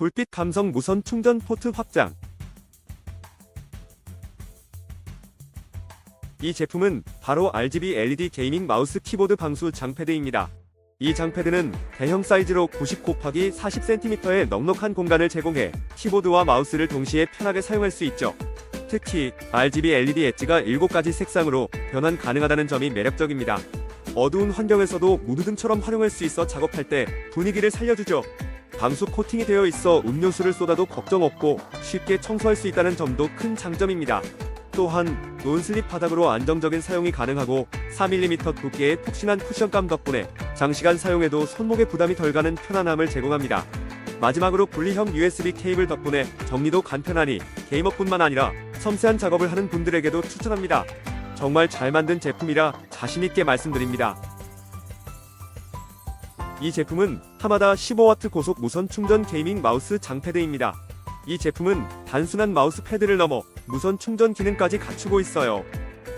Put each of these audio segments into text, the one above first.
불빛 감성 무선 충전 포트 확장. 이 제품은 바로 RGB LED 게이밍 마우스 키보드 방수 장패드입니다. 이 장패드는 대형 사이즈로 90 곱하기 40cm의 넉넉한 공간을 제공해 키보드와 마우스를 동시에 편하게 사용할 수 있죠. 특히 RGB LED 엣지가 7가지 색상으로 변환 가능하다는 점이 매력적입니다. 어두운 환경에서도 무드등처럼 활용할 수 있어 작업할 때 분위기를 살려주죠. 방수 코팅이 되어 있어 음료수를 쏟아도 걱정 없고 쉽게 청소할 수 있다는 점도 큰 장점입니다. 또한 논슬립 바닥으로 안정적인 사용이 가능하고 4mm 두께의 푹신한 쿠션감 덕분에 장시간 사용해도 손목에 부담이 덜 가는 편안함을 제공합니다. 마지막으로 분리형 USB 케이블 덕분에 정리도 간편하니 게이머뿐만 아니라 섬세한 작업을 하는 분들에게도 추천합니다. 정말 잘 만든 제품이라 자신있게 말씀드립니다. 이 제품은 하마다 15W 고속 무선 충전 게이밍 마우스 장패드입니다. 이 제품은 단순한 마우스 패드를 넘어 무선 충전 기능까지 갖추고 있어요.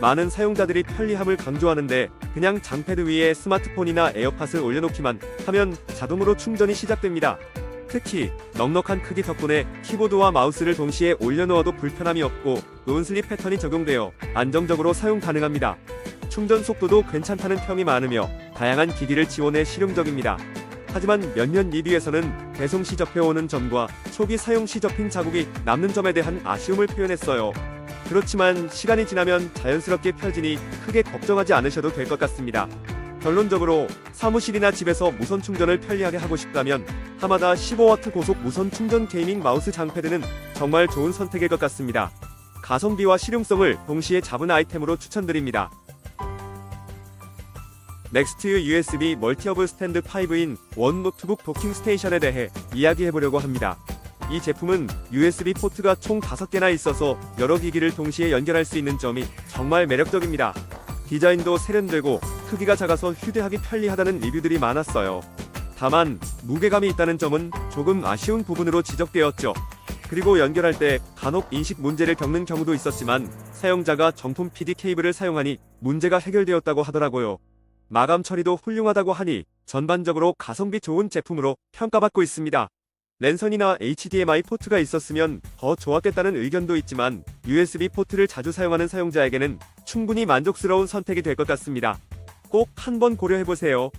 많은 사용자들이 편리함을 강조하는데 그냥 장패드 위에 스마트폰이나 에어팟을 올려놓기만 하면 자동으로 충전이 시작됩니다. 특히 넉넉한 크기 덕분에 키보드와 마우스를 동시에 올려놓아도 불편함이 없고 논슬립 패턴이 적용되어 안정적으로 사용 가능합니다. 충전 속도도 괜찮다는 평이 많으며 다양한 기기를 지원해 실용적입니다. 하지만 몇몇 리뷰에서는 배송 시 접해오는 점과 초기 사용 시 접힌 자국이 남는 점에 대한 아쉬움을 표현했어요. 그렇지만 시간이 지나면 자연스럽게 펴지니 크게 걱정하지 않으셔도 될 것 같습니다. 결론적으로 사무실이나 집에서 무선 충전을 편리하게 하고 싶다면 하마다 15W 고속 무선 충전 게이밍 마우스 장패드는 정말 좋은 선택일 것 같습니다. 가성비와 실용성을 동시에 잡은 아이템으로 추천드립니다. 넥스트 USB 멀티허브 스탠드 5인 원 노트북 도킹 스테이션에 대해 이야기해보려고 합니다. 이 제품은 USB 포트가 총 5개나 있어서 여러 기기를 동시에 연결할 수 있는 점이 정말 매력적입니다. 디자인도 세련되고 크기가 작아서 휴대하기 편리하다는 리뷰들이 많았어요. 다만 무게감이 있다는 점은 조금 아쉬운 부분으로 지적되었죠. 그리고 연결할 때 간혹 인식 문제를 겪는 경우도 있었지만 사용자가 정품 PD 케이블을 사용하니 문제가 해결되었다고 하더라고요. 마감 처리도 훌륭하다고 하니 전반적으로 가성비 좋은 제품으로 평가받고 있습니다. 랜선이나 HDMI 포트가 있었으면 더 좋았겠다는 의견도 있지만 USB 포트를 자주 사용하는 사용자에게는 충분히 만족스러운 선택이 될 것 같습니다. 꼭 한번 고려해보세요.